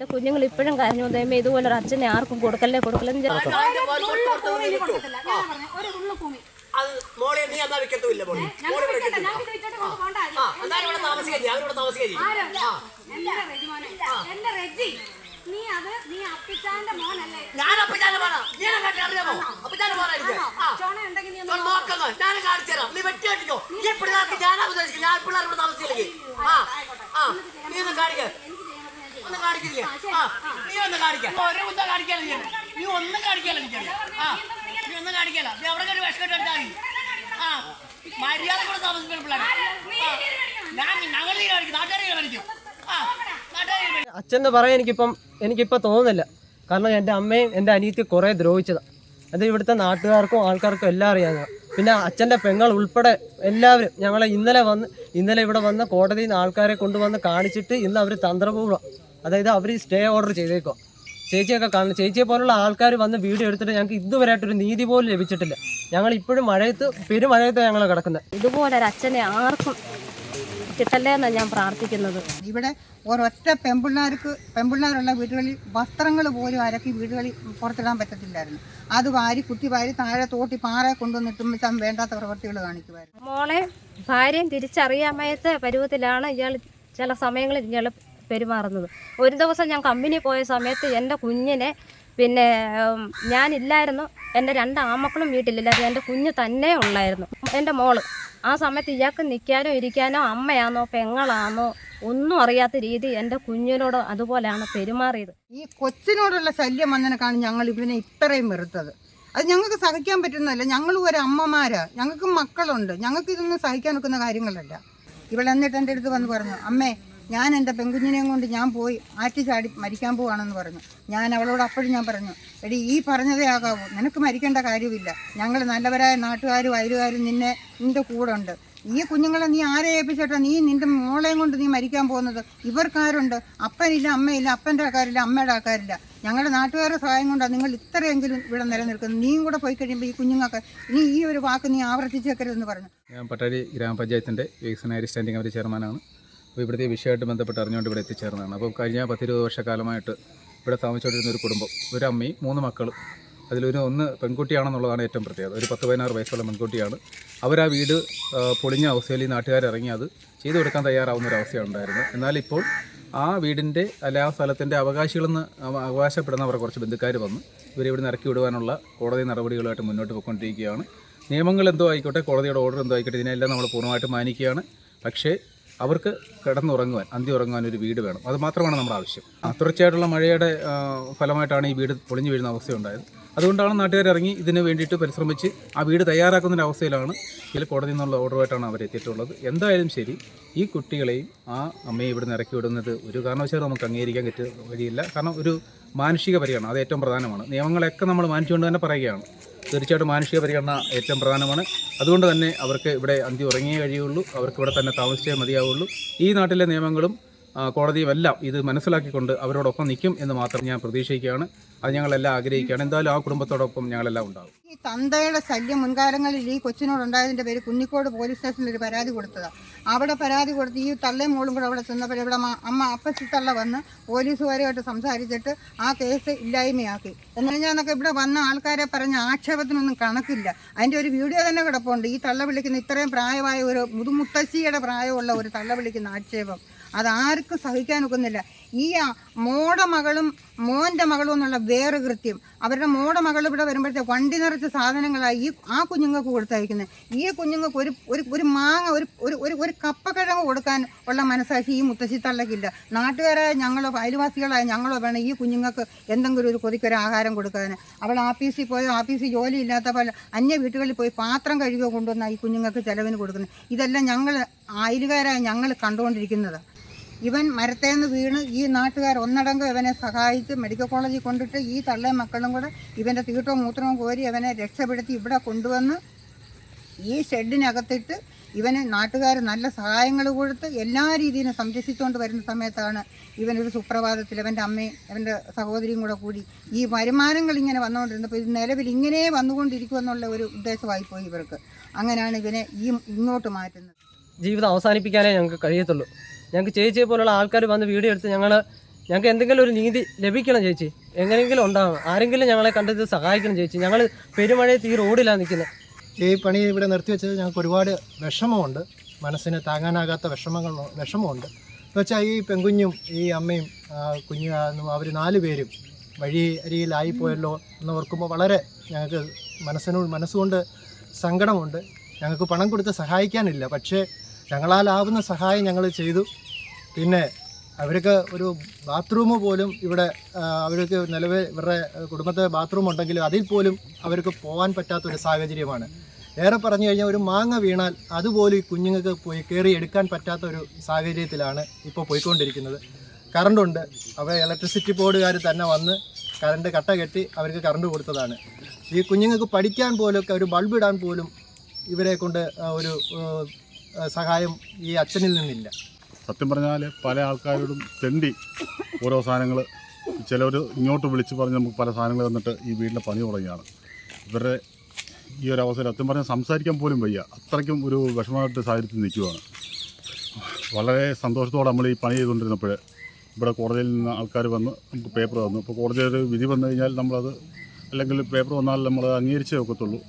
കുഞ്ഞുങ്ങൾ ഇപ്പോഴും കരഞ്ഞു ദൈവമേ ഇതുപോലെ ഒരു അച്ഛനെ ആർക്കും കൊടുക്കല്ലേ കൊടുക്കല്ലേ ഞാൻ വിട്ടു. ഞാൻ പറഞ്ഞു, ഒരു ഉള്ളു ഭൂമി. അത് മോളെ നീ എന്നാ വെക്കത്തുമില്ല മോളെ? ഞാൻ പിള്ളേർക്ക് പിള്ളേർ ഇവിടെ താമസിച്ചില്ലെങ്കിൽ. ആ. ആ. നീ ഒന്ന് കാണിക്ക. ഒന്ന് കാണിക്കില്ലേ ആ നീ ഒന്ന് കാണിക്കാം. ഒരു കുത്ത കാണിക്കാലോ നീ. നീ ഒന്നും കാണിക്കാലോ എനിക്ക് ആ നീ ഒന്നും കാണിക്കാലോ നീ അവിടെ കയറി വിഷക്കെട്ട് എടുത്താൽ മതി. ആ മര്യാദ കൂടെ താമസിക്കുന്ന പിള്ളേർ ഞാൻ ഞങ്ങൾ നീ കാണിക്കും. നാട്ടുകാരെ കാണിക്കും. ആ നാട്ടുകാരെ അച്ഛൻ പറയാൻ എനിക്കിപ്പം എനിക്കിപ്പോൾ തോന്നുന്നില്ല. കാരണം എന്റെ അമ്മയും എന്റെ അനിയത്തി കുറേ ദ്രോഹിച്ചതാണ് അത് ഇവിടുത്തെ നാട്ടുകാർക്കും ആൾക്കാർക്കും എല്ലാം അറിയാവുന്ന പിന്നെ അച്ഛന്റെ പെങ്ങൾ ഉൾപ്പെടെ എല്ലാവരും ഞങ്ങളെ ഇന്നലെ വന്ന് ഇന്നലെ ഇവിടെ വന്ന് കോടതിയിൽ നിന്ന് ആൾക്കാരെ കൊണ്ടുവന്ന് കാണിച്ചിട്ട് ഇന്ന് അവർ തന്ത്രപൂർവം അതായത് അവർ സ്റ്റേ ഓർഡർ ചെയ്തേക്കോ ചേച്ചിയൊക്കെ കാണും ചേച്ചിയെ പോലുള്ള ആൾക്കാർ വന്ന് വീട് എടുത്തിട്ട് ഞങ്ങൾക്ക് ഇതുവരെയായിട്ടൊരു നീതി പോലും ലഭിച്ചിട്ടില്ല. ഞങ്ങൾ ഇപ്പോഴും മഴയത്ത് പെരുമഴയത്ത് ഞങ്ങൾ കിടക്കുന്നത് ഇതുപോലെ ഒരു അച്ഛനെ ആർക്കും കിട്ടല്ലേ എന്നാണ് ഞാൻ പ്രാർത്ഥിക്കുന്നത്. ഇവിടെ ഒരൊറ്റ പെമ്പിള്ളാർക്ക് പെമ്പിള്ളാരുള്ള വീടുകളിൽ വസ്ത്രങ്ങൾ പോലും അരക്കി വീടുകളിൽ പുറത്തിടാൻ പറ്റത്തില്ലായിരുന്നു. അത് വാരി കുത്തി വാരി താഴെ തോട്ടി പാറ കൊണ്ടുവന്നിട്ടും വേണ്ടാത്ത പ്രവൃത്തികൾ കാണിക്കുമായിരുന്നു മോളെ ഭാര്യയും തിരിച്ചറിയാമയത്തെ പരുവത്തിലാണ് ഇയാൾ ചില സമയങ്ങളിൽ ഇയാൾ പെരുമാറുന്നത്. ഒരു ദിവസം ഞാൻ കമ്പനി പോയ സമയത്ത് എന്റെ കുഞ്ഞിനെ പിന്നെ ഞാനില്ലായിരുന്നു. എന്റെ രണ്ട് ആമക്കളും വീട്ടിലില്ലായിരുന്നു. എന്റെ കുഞ്ഞ് തന്നെ ഉള്ളായിരുന്നു. എന്റെ മോൾ. ആ സമയത്ത് ഇയാൾക്ക് നിൽക്കാനോ ഇരിക്കാനോ അമ്മയാണോ പെങ്ങളാണോ ഒന്നും അറിയാത്ത രീതി എന്റെ കുഞ്ഞിനോട് അതുപോലെയാണ് പെരുമാറിയത്. ഈ കൊച്ചിനോടുള്ള ശല്യം വന്നതിനേക്കാണ് ഞങ്ങൾ ഇവനെ ഇത്രയും വെറുത്തത്. അത് ഞങ്ങൾക്ക് സഹിക്കാൻ പറ്റുന്നതല്ല. ഞങ്ങളും ഒരു അമ്മമാരാ. ഞങ്ങൾക്ക് മക്കളുണ്ട്. ഞങ്ങൾക്ക് ഇതൊന്നും സഹിക്കാൻ നിൽക്കുന്ന കാര്യങ്ങളല്ല. ഇവളെന്നിട്ട് എന്റെ അടുത്ത് വന്ന് പറഞ്ഞു അമ്മേ ഞാൻ എന്റെ പെൺകുഞ്ഞിനെയും കൊണ്ട് ഞാൻ പോയി ആറ്റി ചാടി മരിക്കാൻ പോവാണെന്ന് പറഞ്ഞു. ഞാൻ അവളോട് അപ്പോഴും ഞാൻ പറഞ്ഞു എടി ഈ പറഞ്ഞതേ ആകാവൂ. നിനക്ക് മരിക്കേണ്ട കാര്യമില്ല. ഞങ്ങൾ നല്ലവരായ നാട്ടുകാരും അയലുകാരും നിന്നെ നിന്റെ കൂടെ ഉണ്ട്. ഈ കുഞ്ഞുങ്ങളെ നീ ആരെ ഏൽപ്പിച്ചിട്ടാ നീ നിന്റെ മോളെയും കൊണ്ട് നീ മരിക്കാൻ പോകുന്നത്? ഇവർക്കാരുണ്ട്. അപ്പനില്ല അമ്മയില്ല അപ്പന്റെ ആൾക്കാരില്ല അമ്മയുടെ ആൾക്കാരില്ല. ഞങ്ങളുടെ നാട്ടുകാരുടെ സഹായം കൊണ്ടാണ് നിങ്ങൾ ഇത്രയെങ്കിലും ഇവിടെ നിലനിൽക്കുന്നത്. നീയും കൂടെ പോയി കഴിയുമ്പോൾ ഈ കുഞ്ഞുങ്ങൾക്ക് നീ ഈ ഒരു വാക്ക് നീ ആവർത്തിച്ചേക്കരുതെന്ന് പറഞ്ഞു. ഞാൻ പട്ടാരി ഗ്രാമപഞ്ചായത്തിന്റെ വികസനകാര്യ സ്റ്റാൻഡിംഗ് കമ്മിറ്റി ചെയർമാനാണ്. അപ്പോൾ ഇവിടുത്തെ വിഷയമായിട്ട് ബന്ധപ്പെട്ട് അറിഞ്ഞുകൊണ്ട് ഇവിടെ എത്തിച്ചേർന്നതാണ്. അപ്പോൾ കഴിഞ്ഞ പത്തിരുപത് വർഷക്കാലമായിട്ട് ഇവിടെ താമസിച്ചുകൊണ്ടിരുന്ന ഒരു കുടുംബം ഒരു അമ്മയും മൂന്ന് മക്കളും അതിലൊരു ഒന്ന് പെൺകുട്ടിയാണെന്നുള്ളതാണ് ഏറ്റവും പ്രത്യേകത. ഒരു പത്ത് പതിനാറ് വയസ്സുള്ള പെൺകുട്ടിയാണ്. അവർ ആ വീട് പൊളിഞ്ഞ അവസ്ഥയിൽ ഇറങ്ങി അത് ചെയ്തു കൊടുക്കാൻ തയ്യാറാവുന്ന ഒരു അവസ്ഥയാണ് ഉണ്ടായിരുന്നത്. എന്നാൽ ഇപ്പോൾ ആ വീടിന്റെ അല്ല ആ സ്ഥലത്തിന്റെ അവകാശികളെന്ന് അവകാശപ്പെടുന്ന അവകാശപ്പെടുന്നവർ കുറച്ച് ബന്ധുക്കാർ വന്ന്. ഇവരെ ഇവിടുന്ന് ഇറക്കി വിടുവാനുള്ള കോടതി നടപടികളുമായിട്ട് മുന്നോട്ട് പോയിക്കൊണ്ടിരിക്കുകയാണ്. നിയമങ്ങൾ എന്തോ ആയിക്കോട്ടെ കോടതിയുടെ ഓർഡർ എന്തോ ആയിക്കോട്ടെ ഇതിനെല്ലാം നമ്മൾ പൂർണമായിട്ട് മാനിക്കുകയാണ്. പക്ഷേ അവർക്ക് കിടന്നുറങ്ങുവാൻ അന്തി ഉറങ്ങുവാൻ ഒരു വീട് വേണം. അത് മാത്രമാണ് നമ്മുടെ ആവശ്യം. തുടർച്ചയായിട്ടുള്ള മഴയുടെ ഫലമായിട്ടാണ് ഈ വീട് പൊളിഞ്ഞു വീഴുന്ന അവസ്ഥയുണ്ടായത്. അതുകൊണ്ടാണ് നാട്ടുകാർ ഇറങ്ങി ഇതിന് വേണ്ടിയിട്ട് പരിശ്രമിച്ച് ആ വീട് തയ്യാറാക്കുന്ന അവസ്ഥയിലാണ് ഇതിൽ കോടതിയിൽ നിന്നുള്ള ഓർഡറുമായിട്ടാണ് അവർ എത്തിയിട്ടുള്ളത്. എന്തായാലും ശരി ഈ കുട്ടികളെയും ആ അമ്മയെ ഇവിടെ ഇറക്കി വിടുന്നത് ഒരു കാരണവശാലും നമുക്ക് അംഗീകരിക്കാൻ പറ്റിയ വഴിയില്ല. കാരണം ഒരു മാനുഷിക പരിഗണന അത് ഏറ്റവും പ്രധാനമാണ്. നിയമങ്ങളൊക്കെ നമ്മൾ മാനിച്ചുകൊണ്ട് തന്നെ പറയുകയാണ്. തീർച്ചയായിട്ടും മാനുഷിക പരിഗണന ഏറ്റവും പ്രധാനമാണ്. അതുകൊണ്ട് തന്നെ അവർക്ക് ഇവിടെ അന്തി ഉറങ്ങിയേ കഴിയുള്ളൂ. അവർക്ക് ഇവിടെ തന്നെ താമസിച്ചേ മതിയാവുള്ളൂ. ഈ നാട്ടിലെ നിയമങ്ങളും ആ, കോടതിയും എല്ലാം ഇത് മനസ്സിലാക്കിക്കൊണ്ട് അവരോടൊപ്പം നിൽക്കും എന്ന് മാത്രം ഞാൻ പ്രതീക്ഷിക്കുകയാണ്. അത് ഞങ്ങളെല്ലാം ആഗ്രഹിക്കുകയാണ്. എന്തായാലും ആ കുടുംബത്തോടൊപ്പം ഞങ്ങളെല്ലാം ഉണ്ടാകും. ഈ തന്തയുടെ ശല്യം മുൻകാലങ്ങളിൽ ഈ കൊച്ചിനോടുണ്ടായതിന്റെ പേര് കുന്നിക്കോട് പോലീസ് സ്റ്റേഷനിൽ ഒരു പരാതി കൊടുത്തതാണ് അവിടെ പരാതി കൊടുത്ത് ഈ തള്ളയും മോളും കൂടെ അവിടെ ചെന്നപ്പോൾ ഇവിടെ അമ്മ അപ്പച്ചി തള്ള വന്ന് പോലീസുകാരുമായിട്ട് സംസാരിച്ചിട്ട് ആ കേസ് ഇല്ലായ്മയാക്കി. എന്ന് കഴിഞ്ഞാൽ എന്നൊക്കെ ഇവിടെ വന്ന ആൾക്കാരെ പറഞ്ഞ ആക്ഷേപത്തിനൊന്നും കണക്കില്ല. അതിന്റെ ഒരു വീഡിയോ തന്നെ കിടപ്പുണ്ട്. ഈ തള്ള വിളിക്കുന്ന ഇത്രയും പ്രായമായ ഒരു മുതുമുത്തശ്ശിയുടെ പ്രായമുള്ള ഒരു തള്ള വിളിക്കുന്ന ആക്ഷേപം. അത് ആർക്കും സഹിക്കാൻ ഒക്കുന്നില്ല ഈ മോടെ മകളും മോന്റെ മകളും എന്നുള്ള വേറെ കൃത്യം. അവരുടെ മോടെ മകൾ ഇവിടെ വരുമ്പോഴത്തെ വണ്ടി നിറച്ച സാധനങ്ങളായി ഈ ആ കുഞ്ഞുങ്ങൾക്ക് കൊടുത്തയക്കുന്നത് ഈ കുഞ്ഞുങ്ങൾക്ക് ഒരു ഒരു ഒരു മാങ്ങ ഒരു ഒരു ഒരു ഒരു കപ്പക്കിഴങ്ങ് കൊടുക്കാൻ ഉള്ള മനസ്സാക്ഷി ഈ മുത്തശ്ശി തള്ളക്കില്ല. നാട്ടുകാരായ ഞങ്ങളോ അയൽവാസികളായ ഞങ്ങളോ വേണം ഈ കുഞ്ഞുങ്ങൾക്ക് എന്തെങ്കിലും ഒരു കൊതിക്കൊരു ആഹാരം കൊടുക്കാൻ അവൾ ആഫീസിൽ പോയോ ആഫീസിൽ ജോലി ഇല്ലാത്ത പോലെ അന്യ വീട്ടുകളിൽ പോയി പാത്രം കഴുകുകയോ കൊണ്ടുവന്ന ഈ കുഞ്ഞുങ്ങൾക്ക് ചിലവിന് കൊടുക്കുന്നത് ഇതെല്ലാം ഞങ്ങൾ അയലുകാരായ ഞങ്ങൾ കണ്ടുകൊണ്ടിരിക്കുന്നതാണ് ഇവൻ മരത്തേന്ന് വീണ് ഈ നാട്ടുകാർ ഒന്നടങ്കം ഇവനെ സഹായിച്ച് മെഡിക്കൽ കോളേജിൽ കൊണ്ടിട്ട് ഈ തള്ളയും മക്കളും കൂടെ ഇവന്റെ തീട്ടവും മൂത്രവും കോരി ഇവനെ രക്ഷപ്പെടുത്തി ഇവിടെ കൊണ്ടുവന്ന് ഈ ഷെഡിനകത്തിട്ട് ഇവന് നാട്ടുകാർ നല്ല സഹായങ്ങൾ കൊടുത്ത് എല്ലാ രീതിയിലും സംരക്ഷിച്ചുകൊണ്ട് വരുന്ന സമയത്താണ് ഇവനൊരു സുപ്രഭാതത്തിൽ അവന്റെ അമ്മയും അവന്റെ സഹോദരിയും കൂടെ കൂടി ഈ വരുമാനങ്ങൾ ഇങ്ങനെ വന്നുകൊണ്ടിരുന്നപ്പോൾ ഇത് നിലവിൽ ഇങ്ങനെ വന്നുകൊണ്ടിരിക്കുമെന്നുള്ള ഒരു ഉദ്ദേശമായി പോയി ഇവർക്ക്. അങ്ങനെയാണ് ഇവനെ ഈ ഇങ്ങോട്ട് മാറ്റുന്നത്. ജീവിതം അവസാനിപ്പിക്കാനേ ഞങ്ങൾക്ക് കഴിയത്തുള്ളൂ. ഞങ്ങൾക്ക് ചേച്ചിയെ പോലുള്ള ആൾക്കാർ വന്ന് വീഡിയോ എടുത്ത് ഞങ്ങൾ ഞങ്ങൾക്ക് എന്തെങ്കിലും ഒരു നീതി ലഭിക്കണം ചേച്ചി. എങ്ങനെയെങ്കിലും ഉണ്ടാവണം. ആരെങ്കിലും ഞങ്ങളെ കണ്ടെത്തി സഹായിക്കണം ചേച്ചി. ഞങ്ങൾ പെരുമഴയത്ത് ഈ റോഡിലാണ് നിൽക്കുന്നത് ഈ പണി ഇവിടെ നിർത്തി നിർത്തിവെച്ചത് ഞങ്ങൾക്ക് ഒരുപാട് വിഷമമുണ്ട്. മനസ്സിന് താങ്ങാനാകാത്ത വിഷമങ്ങൾ വിഷമമുണ്ട്. എന്ന് വെച്ചാൽ ഈ പെൺകുഞ്ഞും ഈ അമ്മയും കുഞ്ഞു അവർ നാല് പേരും വഴി അരിയിലായിപ്പോയല്ലോ എന്ന് ഓർക്കുമ്പോൾ വളരെ ഞങ്ങൾക്ക് മനസ്സിനോട് മനസ്സുകൊണ്ട് സങ്കടമുണ്ട്. ഞങ്ങൾക്ക് പണം കൊടുത്ത് സഹായിക്കാനില്ല. പക്ഷേ ഞങ്ങളാലാവുന്ന സഹായം ഞങ്ങൾ ചെയ്തു. പിന്നെ അവർക്ക് ഒരു ബാത്റൂം പോലും ഇവിടെ അവർക്ക് നിലവിൽ ഇവരുടെ കുടുംബത്തെ ബാത്റൂം ഉണ്ടെങ്കിലും അതിൽ പോലും അവർക്ക് പോകാൻ പറ്റാത്തൊരു സാഹചര്യമാണ്. ഏറെ പറഞ്ഞു കഴിഞ്ഞാൽ ഒരു മാങ്ങ വീണാൽ അതുപോലും ഈ കുഞ്ഞുങ്ങൾക്ക് പോയി കയറി എടുക്കാൻ പറ്റാത്ത ഒരു സാഹചര്യത്തിലാണ് ഇപ്പോൾ പോയിക്കൊണ്ടിരിക്കുന്നത്. കറണ്ടുണ്ട് അവർ ഇലക്ട്രിസിറ്റി ബോർഡുകാർ തന്നെ വന്ന് കറണ്ട് കട്ട കെട്ടി അവർക്ക് കറണ്ട് കൊടുത്തതാണ്. ഈ കുഞ്ഞുങ്ങൾക്ക് പഠിക്കാൻ പോലും ഒരു ബൾബ് ഇടാൻ പോലും ഇവരെ കൊണ്ട് ഒരു സഹായം ഈ അച്ഛനിൽ നിന്നില്ല. സത്യം പറഞ്ഞാൽ പല ആൾക്കാരോടും തെണ്ടി ഓരോ സാധനങ്ങൾ ചിലർ ഇങ്ങോട്ട് വിളിച്ച് പറഞ്ഞ് നമുക്ക് പല സാധനങ്ങൾ തന്നിട്ട് ഈ വീടിന്റെ പണി തുടങ്ങിയാണ് ഇവരുടെ ഈ ഒരു അവസരം സത്യം പറഞ്ഞാൽ സംസാരിക്കാൻ പോലും വയ്യ. അത്രയ്ക്കും ഒരു വിഷമമായിട്ട് സാഹചര്യത്തിൽ നിൽക്കുകയാണ് വളരെ സന്തോഷത്തോടെ നമ്മൾ ഈ പണി ചെയ്തുകൊണ്ടിരുന്നപ്പോൾ ഇവിടെ കോടതിയിൽ നിന്ന് ആൾക്കാർ വന്ന് നമുക്ക് പേപ്പർ തന്നു. ഇപ്പോൾ കോടതിയിൽ ഒരു വിധി വന്നു കഴിഞ്ഞാൽ നമ്മളത് അല്ലെങ്കിൽ പേപ്പർ വന്നാൽ നമ്മൾ അംഗീകരിച്ചേ ഒക്കത്തുള്ളൂ.